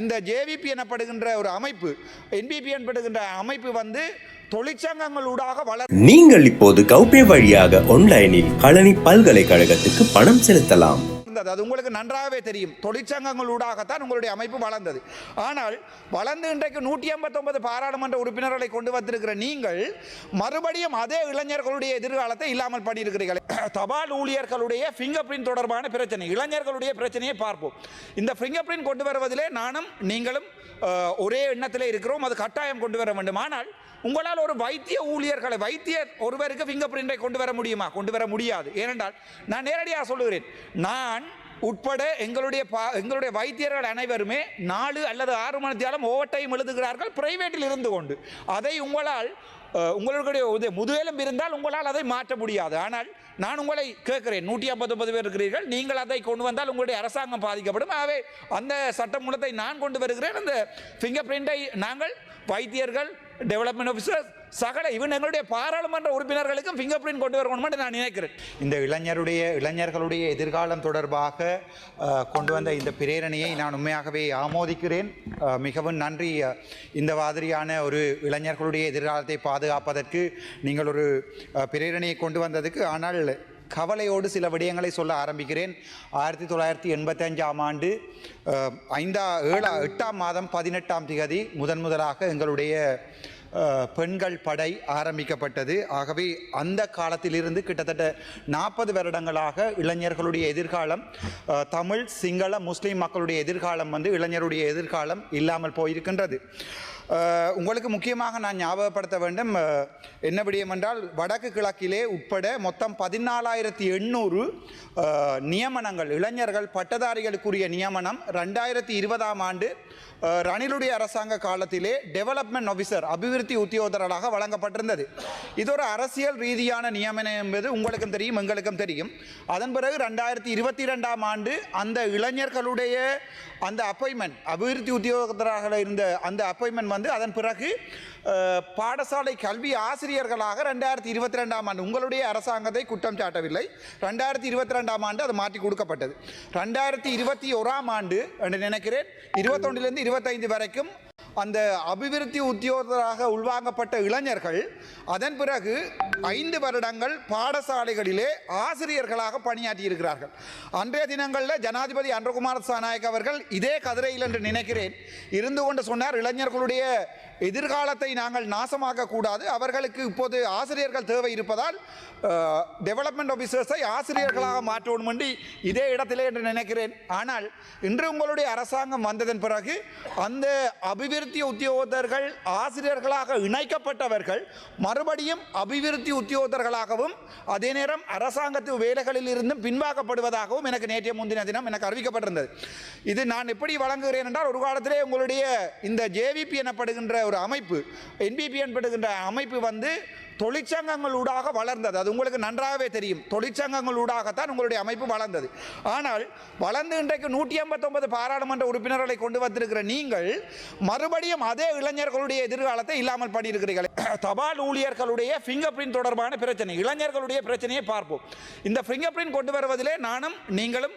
இந்த ஜேவிபி எனப்படுகின்ற ஒரு அமைப்பு என்பிபி எனப்படுகின்ற அமைப்பு வந்து தொழிற்சங்கங்களூடாக வளர் நீங்கள் இப்போது கௌபே வழியாக ஆன்லைனில் கழனி பல்கலைக்கழகத்துக்கு பணம் செலுத்தலாம். வளர்ந்தது. அது உங்களுக்கு நன்றாகவே தெரியும். தொழிற்சங்கங்களூடாகத்தான் உங்களுடைய அமைப்பு வளர்ந்தது. ஆனால் வளர்ந்து இன்றைக்கு நூற்றி ஐம்பத்தொன்பது பாராளுமன்ற உறுப்பினர்களை கொண்டு வந்திருக்கிற நீங்கள் மறுபடியும் அதே இளைஞர்களுடைய எதிர்காலத்தை இல்லாமல் பண்ணியிருக்கிறீர்கள். தபால் ஊழியர்களுடைய ஃபிங்கர் பிரிண்ட் தொடர்பான பிரச்சனை இளைஞர்களுடைய பிரச்சனையை பார்ப்போம். இந்த ஃபிங்கர் பிரிண்ட் கொண்டு வருவதிலே நானும் நீங்களும் ஒரே எண்ணத்திலே இருக்கிறோம். அது கட்டாயம் கொண்டு வர வேண்டும். ஆனால் உங்களால் ஒரு வைத்திய ஊழியர்களை வைத்தியர் ஒருவருக்கு ஃபிங்கர் பிரிண்டை கொண்டு வர முடியுமா? கொண்டு வர முடியாது. ஏனென்றால் நான் நேரடியாக சொல்லுகிறேன். நான் உட்பட எங்களுடைய பா எங்களுடைய வைத்தியர்கள் அனைவருமே நாலு அல்லது ஆறு மணி நேரம் ஓவர் டைம் எழுதுகிறார்கள் பிரைவேட்டில் இருந்து கொண்டு. அதை உங்களால் உங்களுடைய உத- முதுகெலும்பு இருந்தால் உங்களால் அதை மாற்ற முடியாது. ஆனால் நான் உங்களை கேட்கிறேன் நூற்றி ஐம்பத்தொன்பது பேர் இருக்கிறீர்கள் நீங்கள் அதை கொண்டு வந்தால் உங்களுடைய அரசாங்கம் பாதிக்கப்படும். ஆகவே அந்த சட்டமூலத்தை நான் கொண்டு வருகிறேன். அந்த ஃபிங்கர் பிரிண்டை நாங்கள் வைத்தியர்கள் டெவலப்மெண்ட் ஆஃபீஸர் சகல இவன் எங்களுடைய பாராளுமன்ற உறுப்பினர்களுக்கும் ஃபிங்கர் பிரிண்ட் கொண்டு வரணும்னு நான் நினைக்கிறேன். இந்த இளைஞருடைய இளைஞர்களுடைய எதிர்காலம் தொடர்பாக கொண்டு வந்த இந்த பிரேரணையை நான் உண்மையாகவே ஆமோதிக்கிறேன். மிகவும் நன்றி. இந்த மாதிரியான ஒரு இளைஞர்களுடைய எதிர்காலத்தை பாதுகாப்பதற்கு நீங்கள் ஒரு பிரேரணையை கொண்டு வந்ததுக்கு. ஆனால் கவலையோடு சில விடயங்களை சொல்ல ஆரம்பிக்கிறேன். ஆயிரத்தி தொள்ளாயிரத்தி எண்பத்தஞ்சாம் ஆண்டு ஐந்தா ஏழா எட்டாம் மாதம் பதினெட்டாம் திகதி முதன் முதலாக எங்களுடைய பெண்கள் படை ஆரம்பிக்கப்பட்டது. ஆகவே அந்த காலத்திலிருந்து கிட்டத்தட்ட நாற்பது வருடங்களாக இளைஞர்களுடைய எதிர்காலம் தமிழ் சிங்கள முஸ்லீம் மக்களுடைய எதிர்காலம் வந்து இளைஞருடைய எதிர்காலம் இல்லாமல் போயிருக்கின்றது. உங்களுக்கு முக்கியமாக நான் ஞாபகப்படுத்த வேண்டும் என்ன விடயம் என்றால் வடக்கு கிழக்கிலே உட்பட மொத்தம் பதினாலாயிரத்தி எண்ணூறு நியமனங்கள் இளைஞர்கள் பட்டதாரிகளுக்குரிய நியமனம் ரெண்டாயிரத்தி இருபதாம் ஆண்டு ரணிலுடைய அரசாங்க காலத்திலே டெவலப்மெண்ட் ஆஃபீஸர் அபிவிருத்தி அபிவிருத்தி உத்தியோகத்தராக வழங்கப்பட்டிருந்தது. இது ஒரு அரசியல் ரீதியான நியமனம் என்பது உங்களுக்கும் தெரியும் எங்களுக்கும் தெரியும். அதன் பிறகு ரெண்டாயிரத்தி இருபத்தி ரெண்டாம் ஆண்டு அந்த இளைஞர்களுடைய அந்த அப்பாயின்மெண்ட் அபிவிருத்தி உத்தியோகத்தராக இருந்த அந்த அப்பாயின்மெண்ட் வந்து அதன் பிறகு பாடசாலை கல்வி ஆசிரியர்களாக ரெண்டாயிரத்தி இருபத்தி ரெண்டாம் ஆண்டு உங்களுடைய அரசாங்கத்தை குற்றம் சாட்டவில்லை. ரெண்டாயிரத்தி இருபத்தி ரெண்டாம் ஆண்டு அது மாற்றி கொடுக்கப்பட்டது. ரெண்டாயிரத்தி இருபத்தி ஓராம் ஆண்டு என்று நினைக்கிறேன் இருபத்தொன்றிலிருந்து இருபத்தைந்து வரைக்கும் அந்த அபிவிருத்தி உத்தியோகராக உள்வாங்கப்பட்ட இளைஞர்கள் அதன் பிறகு ஐந்து வருடங்கள் பாடசாலைகளிலே ஆசிரியர்களாக பணியாற்றி இருக்கிறார்கள் அன்றைய தினங்களில் ஜனாதிபதி அன்றகுமார் சாநாயக் அவர்கள் இதே கதிரையில் என்று நினைக்கிறேன். இருந்து கொண்டு சொன்னார் இளைஞர்களுடைய எதிர்காலத்தை நாங்கள் நாசமாக்க கூடாது. அவர்களுக்கு இப்போது ஆசிரியர்கள் தேவை இருப்பதால் டெவலப்மெண்ட் ஆஃபீஸர்ஸை ஆசிரியர்களாக மாற்றணும் என்று இதே இடத்திலே என்று நினைக்கிறேன். ஆனால் இன்று உங்களுடைய அரசாங்கம் வந்ததன் பிறகு அந்த அபிவிருத்தி உத்தியோகத்தர்கள் ஆசிரியர்களாக இணைக்கப்பட்டவர்கள் மறுபடியும் அபிவிருத்தி உத்தியோகத்தர்களாகவும் அதே நேரம் அரசாங்கத்து வேலைகளில் இருந்தும் பின்வாக்கப்படுவதாகவும் எனக்கு நேற்றைய முந்தின தினம் எனக்கு அறிவிக்கப்பட்டிருந்தது. இது நான் எப்படி வழங்குகிறேன் என்றால் ஒரு காலத்திலே உங்களுடைய இந்த ஜேவிபி எனப்படுகின்ற ஒரு அமைப்பு என்பிபி எனப்படுகின்ற அமைப்பு வந்து தொழிற்சங்கங்களூடாக வளர்ந்தது. அது உங்களுக்கு நன்றாகவே தெரியும். தொழிற்சங்கங்களூடாகத்தான் உங்களுடைய அமைப்பு வளர்ந்தது. ஆனால் வளர்ந்து இன்றைக்கு நூற்றி ஐம்பத்தொன்பது பாராளுமன்ற உறுப்பினர்களை கொண்டு வந்திருக்கிற நீங்கள் மறுபடியும் அதே இளைஞர்களுடைய எதிர்காலத்தை இல்லாமல் பண்ணியிருக்கிறீர்கள். தபால் ஊழியர்களுடைய ஃபிங்கர் பிரிண்ட் தொடர்பான பிரச்சனை இளைஞர்களுடைய பிரச்சனையை பார்ப்போம். இந்த ஃபிங்கர் பிரிண்ட் கொண்டு வருவதிலே நானும் நீங்களும்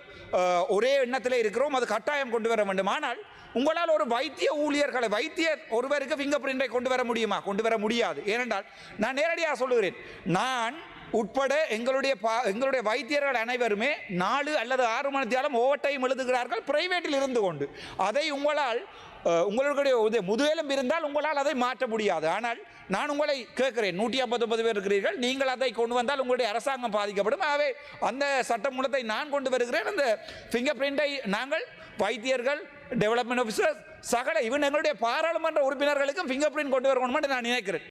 ஒரே எண்ணத்தில் இருக்கிறோம். அது கட்டாயம் கொண்டு வர வேண்டும். ஆனால் உங்களால் ஒரு வைத்திய ஊழியர்களை வைத்தியர் ஒருவருக்கு ஃபிங்கர் பிரிண்டை கொண்டு வர முடியுமா? கொண்டு வர முடியாது. ஏனென்றால் நான் நேரடியாக சொல்லுகிறேன். நான் உட்பட எங்களுடைய பா எங்களுடைய வைத்தியர்கள் அனைவருமே நாலு அல்லது ஆறு மணி நேரம் ஓவர் டைம் எழுதுகிறார்கள் பிரைவேட்டில் இருந்து கொண்டு. அதை உங்களால் உங்களுடைய உத- இருந்தால் உங்களால் அதை மாற்ற முடியாது. ஆனால் நான் உங்களை கேட்கிறேன் நூற்றி ஐம்பத்தொன்பது பேர் இருக்கிறீர்கள் நீங்கள் அதை கொண்டு வந்தால் உங்களுடைய அரசாங்கம் பாதிக்கப்படும். ஆகவே அந்த சட்டமூலத்தை நான் கொண்டு வருகிறேன். அந்த ஃபிங்கர் பிரிண்டை நாங்கள் வைத்தியர்கள் டெவலப்மெண்ட் ஆஃபீஸர் சகல இவன் எங்களுடைய பாராளுமன்ற உறுப்பினர்களுக்கும் ஃபிங்கர் பிரிண்ட் கொண்டு வரணும்னு நான் நினைக்கிறேன்.